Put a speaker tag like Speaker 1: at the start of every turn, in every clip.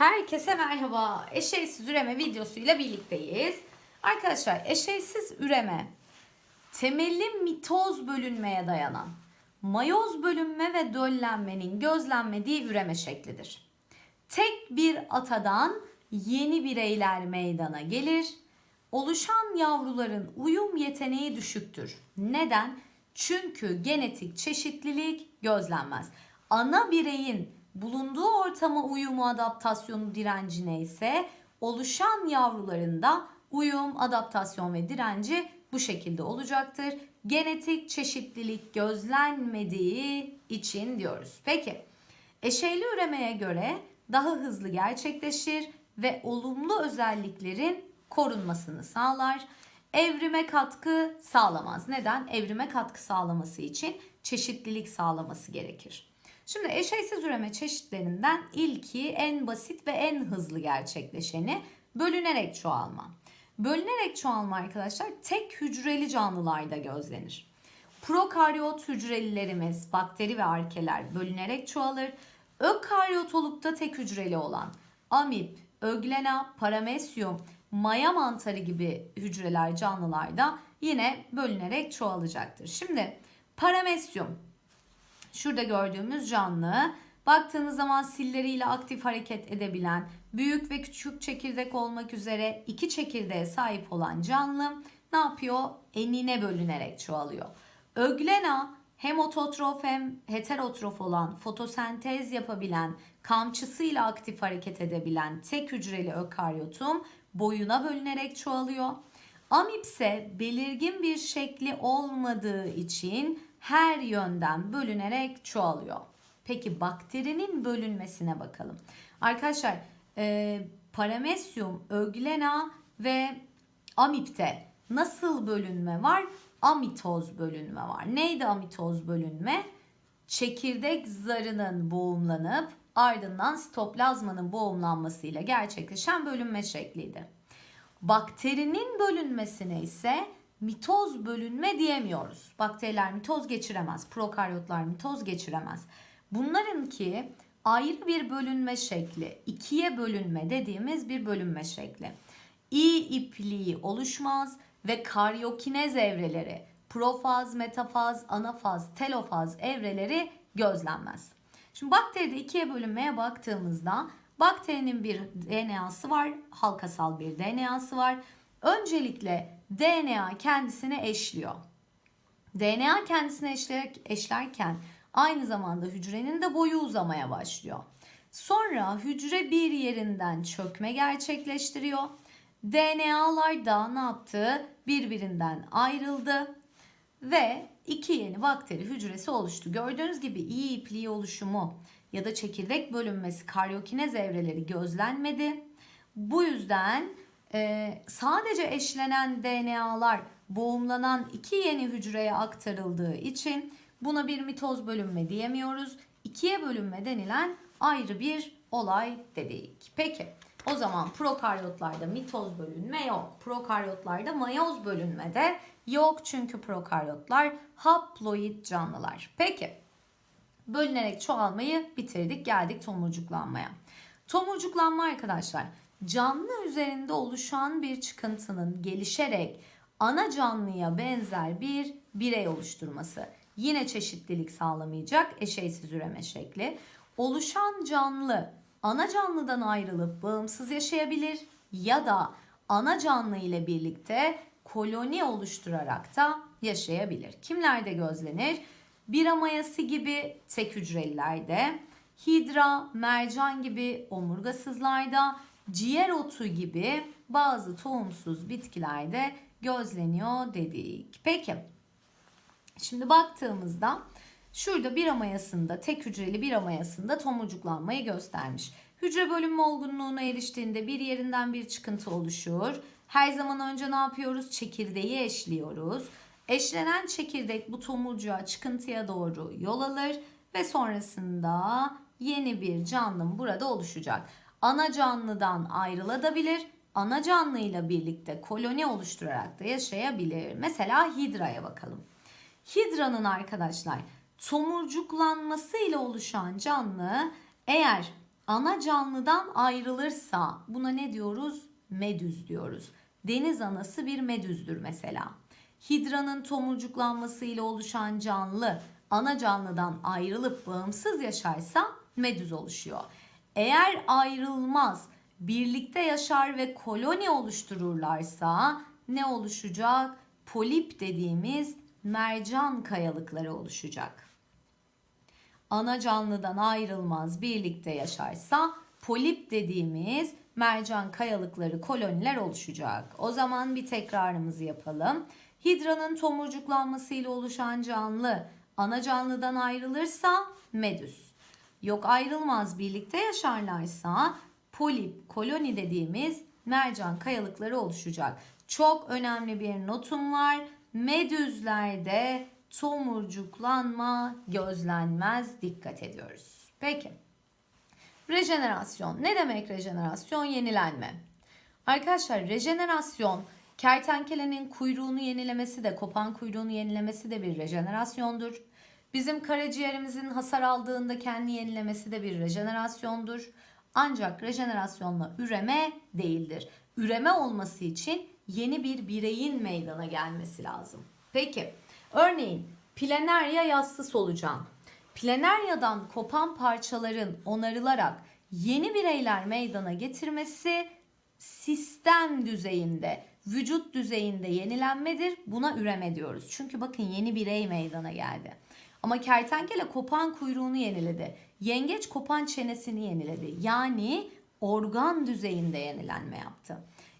Speaker 1: Herkese merhaba. Eşeğsiz üreme videosuyla birlikteyiz. Arkadaşlar eşeğsiz üreme temeli mitoz bölünmeye dayanan mayoz bölünme ve döllenmenin gözlenmediği üreme şeklidir. Tek bir atadan yeni bireyler meydana gelir. Oluşan yavruların uyum yeteneği düşüktür. Neden? Çünkü genetik çeşitlilik gözlenmez. Ana bireyin bulunduğu ortama uyumu, adaptasyonu, direnci neyse oluşan yavruların da uyum, adaptasyon ve direnci bu şekilde olacaktır. Genetik çeşitlilik gözlenmediği için diyoruz. Peki eşeyli üremeye göre daha hızlı gerçekleşir ve olumlu özelliklerin korunmasını sağlar. Evrime katkı sağlamaz. Neden? Evrime katkı sağlaması için çeşitlilik sağlaması gerekir. Şimdi eşeysiz üreme çeşitlerinden ilki en basit ve en hızlı gerçekleşeni bölünerek çoğalma. Bölünerek çoğalma arkadaşlar tek hücreli canlılarda gözlenir. Prokaryot hücrelilerimiz, bakteri ve arkeler bölünerek çoğalır. Ökaryot olup da tek hücreli olan amip, öglena, paramesyum, maya mantarı gibi hücreler canlılarda yine bölünerek çoğalacaktır. Şimdi paramesyum Şurada gördüğümüz canlı baktığınız zaman silleriyle aktif hareket edebilen, büyük ve küçük çekirdek olmak üzere iki çekirdeğe sahip olan canlı ne yapıyor? Enine bölünerek çoğalıyor. Öglena hem ototrof hem heterotrof olan fotosentez yapabilen, kamçısıyla aktif hareket edebilen tek hücreli ökaryotum boyuna bölünerek çoğalıyor. Amip ise belirgin bir şekli olmadığı için her yönden bölünerek çoğalıyor. Peki bakterinin bölünmesine bakalım. Arkadaşlar e, paramesyum, öglena ve amipte nasıl bölünme var? Amitoz bölünme var. Neydi amitoz bölünme? Çekirdek zarının boğumlanıp ardından sitoplazmanın boğumlanmasıyla gerçekleşen bölünme şekliydi. Bakterinin bölünmesine ise mitoz bölünme diyemiyoruz. Bakteriler mitoz geçiremez, prokaryotlar mitoz geçiremez. Bunlarınki ayrı bir bölünme şekli, ikiye bölünme dediğimiz bir bölünme şekli. İ ipliği oluşmaz ve karyokinez evreleri, profaz, metafaz, anafaz, telofaz evreleri gözlenmez. Şimdi bakteride ikiye bölünmeye baktığımızda bakterinin bir DNA'sı var, halkasal bir DNA'sı var. Öncelikle DNA kendisine eşliyor. DNA kendisine eşler, eşlerken aynı zamanda hücrenin de boyu uzamaya başlıyor. Sonra hücre bir yerinden çökme gerçekleştiriyor. DNA'lar da ne yaptı? Birbirinden ayrıldı ve iki yeni bakteri hücresi oluştu. Gördüğünüz gibi iyi ipliği oluşumu ya da çekirdek bölünmesi karyokinez evreleri gözlenmedi. Bu yüzden e, sadece eşlenen DNA'lar boğumlanan iki yeni hücreye aktarıldığı için buna bir mitoz bölünme diyemiyoruz. İkiye bölünme denilen ayrı bir olay dedik. Peki o zaman prokaryotlarda mitoz bölünme yok. Prokaryotlarda mayoz bölünme de yok çünkü prokaryotlar haploid canlılar. Peki bölünerek çoğalmayı bitirdik geldik tomurcuklanmaya. Tomurcuklanma arkadaşlar canlı üzerinde oluşan bir çıkıntının gelişerek ana canlıya benzer bir birey oluşturması. Yine çeşitlilik sağlamayacak eşeysiz üreme şekli. Oluşan canlı ana canlıdan ayrılıp bağımsız yaşayabilir ya da ana canlı ile birlikte koloni oluşturarak da yaşayabilir. Kimlerde gözlenir? Bira mayası gibi tek hücrelilerde, hidra, mercan gibi omurgasızlarda, ciğer otu gibi bazı tohumsuz bitkilerde gözleniyor dedik. Peki şimdi baktığımızda şurada bir amayasında tek hücreli bir amayasında tomurcuklanmayı göstermiş. Hücre bölünme olgunluğuna eriştiğinde bir yerinden bir çıkıntı oluşur. Her zaman önce ne yapıyoruz? Çekirdeği eşliyoruz. Eşlenen çekirdek bu tomurcuğa çıkıntıya doğru yol alır ve sonrasında yeni bir canlı burada oluşacak. Ana canlıdan ayrılabilir. Ana canlıyla birlikte koloni oluşturarak da yaşayabilir. Mesela hidraya bakalım. Hidranın arkadaşlar tomurcuklanması ile oluşan canlı eğer ana canlıdan ayrılırsa buna ne diyoruz? Medüz diyoruz. Deniz anası bir medüzdür mesela. Hidranın tomurcuklanmasıyla oluşan canlı ana canlıdan ayrılıp bağımsız yaşarsa medüz oluşuyor. Eğer ayrılmaz, birlikte yaşar ve koloni oluştururlarsa ne oluşacak? Polip dediğimiz mercan kayalıkları oluşacak. Ana canlıdan ayrılmaz, birlikte yaşarsa polip dediğimiz mercan kayalıkları koloniler oluşacak. O zaman bir tekrarımızı yapalım. Hidranın tomurcuklanmasıyla oluşan canlı ana canlıdan ayrılırsa medüs. Yok ayrılmaz birlikte yaşarlarsa polip koloni dediğimiz mercan kayalıkları oluşacak. Çok önemli bir notum var. Medüzlerde tomurcuklanma gözlenmez dikkat ediyoruz. Peki. Rejenerasyon. Ne demek rejenerasyon? Yenilenme. Arkadaşlar rejenerasyon kertenkelenin kuyruğunu yenilemesi de kopan kuyruğunu yenilemesi de bir rejenerasyondur. Bizim karaciğerimizin hasar aldığında kendi yenilemesi de bir rejenerasyondur. Ancak rejenerasyonla üreme değildir. Üreme olması için yeni bir bireyin meydana gelmesi lazım. Peki örneğin planerya yassı solucan. Planeryadan kopan parçaların onarılarak yeni bireyler meydana getirmesi sistem düzeyinde, vücut düzeyinde yenilenmedir. Buna üreme diyoruz. Çünkü bakın yeni birey meydana geldi. Ama kertenkele kopan kuyruğunu yeniledi. Yengeç kopan çenesini yeniledi. Yani organ düzeyinde yenilenme yaptı.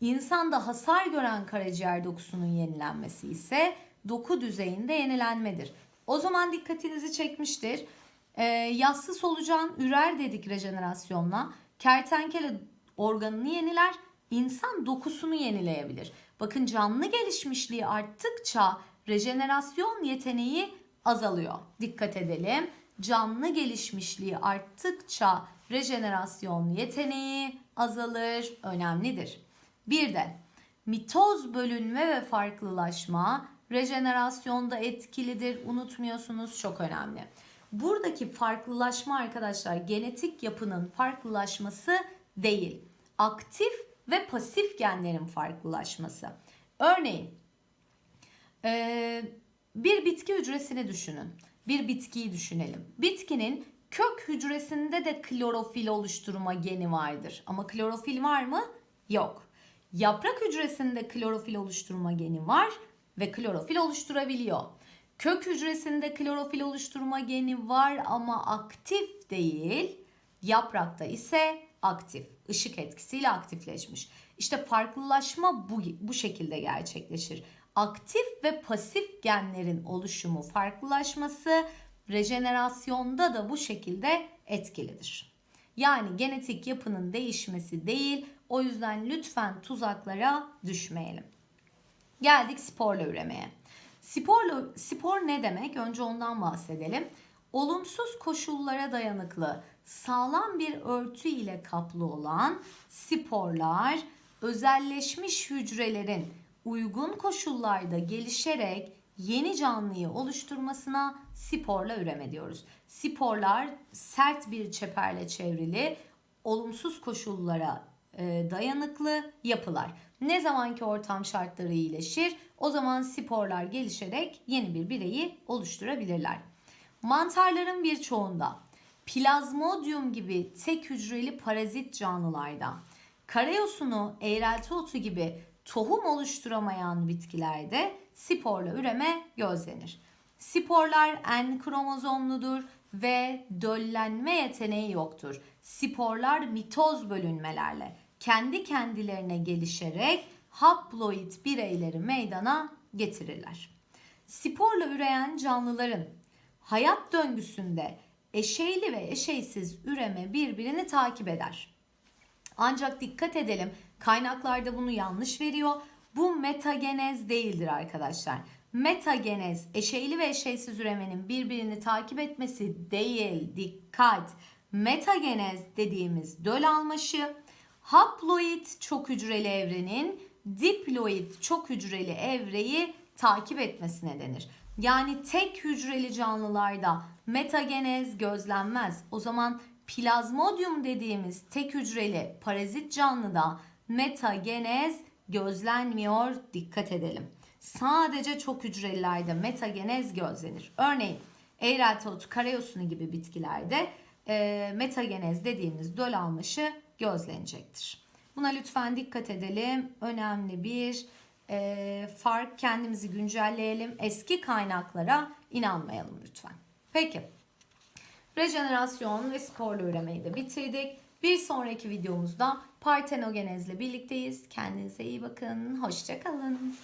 Speaker 1: İnsanda hasar gören karaciğer dokusunun yenilenmesi ise doku düzeyinde yenilenmedir. O zaman dikkatinizi çekmiştir. Ee, yassı solucan ürer dedik rejenerasyonla. Kertenkele organını yeniler, insan dokusunu yenileyebilir. Bakın canlı gelişmişliği arttıkça rejenerasyon yeteneği azalıyor. Dikkat edelim. Canlı gelişmişliği arttıkça rejenerasyon yeteneği azalır, önemlidir. Bir de mitoz bölünme ve farklılaşma rejenerasyonda etkilidir. Unutmuyorsunuz çok önemli. Buradaki farklılaşma arkadaşlar genetik yapının farklılaşması değil. Aktif ve pasif genlerin farklılaşması. Örneğin bir bitki hücresini düşünün. Bir bitkiyi düşünelim. Bitkinin kök hücresinde de klorofil oluşturma geni vardır. Ama klorofil var mı? Yok. Yaprak hücresinde klorofil oluşturma geni var ve klorofil oluşturabiliyor. Kök hücresinde klorofil oluşturma geni var ama aktif değil. Yaprakta ise aktif. Işık etkisiyle aktifleşmiş. İşte farklılaşma bu, bu şekilde gerçekleşir. Aktif ve pasif genlerin oluşumu, farklılaşması rejenerasyonda da bu şekilde etkilidir. Yani genetik yapının değişmesi değil, o yüzden lütfen tuzaklara düşmeyelim. Geldik sporla üremeye. Sporla, spor ne demek? Önce ondan bahsedelim. Olumsuz koşullara dayanıklı, sağlam bir örtü ile kaplı olan sporlar özelleşmiş hücrelerin uygun koşullarda gelişerek yeni canlıyı oluşturmasına sporla üreme diyoruz. Sporlar sert bir çeperle çevrili, olumsuz koşullara e, dayanıklı yapılar. Ne zamanki ortam şartları iyileşir, o zaman sporlar gelişerek yeni bir bireyi oluşturabilirler. Mantarların birçoğunda, plazmodium gibi tek hücreli parazit canlılarda, karayosunu, eğrelti otu gibi tohum oluşturamayan bitkilerde sporla üreme gözlenir. Sporlar en kromozomludur ve döllenme yeteneği yoktur. Sporlar mitoz bölünmelerle kendi kendilerine gelişerek haploid bireyleri meydana getirirler. Sporla üreyen canlıların hayat döngüsünde eşeyli ve eşeysiz üreme birbirini takip eder. Ancak dikkat edelim kaynaklarda bunu yanlış veriyor. Bu metagenez değildir arkadaşlar. Metagenez eşeyli ve eşeysiz üremenin birbirini takip etmesi değil. Dikkat. Metagenez dediğimiz döl almaşı haploid çok hücreli evrenin diploid çok hücreli evreyi takip etmesine denir. Yani tek hücreli canlılarda metagenez gözlenmez. O zaman plazmodium dediğimiz tek hücreli parazit canlıda metagenez gözlenmiyor. Dikkat edelim. Sadece çok hücrelilerde metagenez gözlenir. Örneğin Eğreltaut karayosunu gibi bitkilerde e, metagenez dediğimiz döl almışı gözlenecektir. Buna lütfen dikkat edelim. Önemli bir e, fark. Kendimizi güncelleyelim. Eski kaynaklara inanmayalım lütfen. Peki. Rejenerasyon ve sporlu üremeyi de bitirdik. Bir sonraki videomuzda partenogenezle birlikteyiz. Kendinize iyi bakın. Hoşçakalın.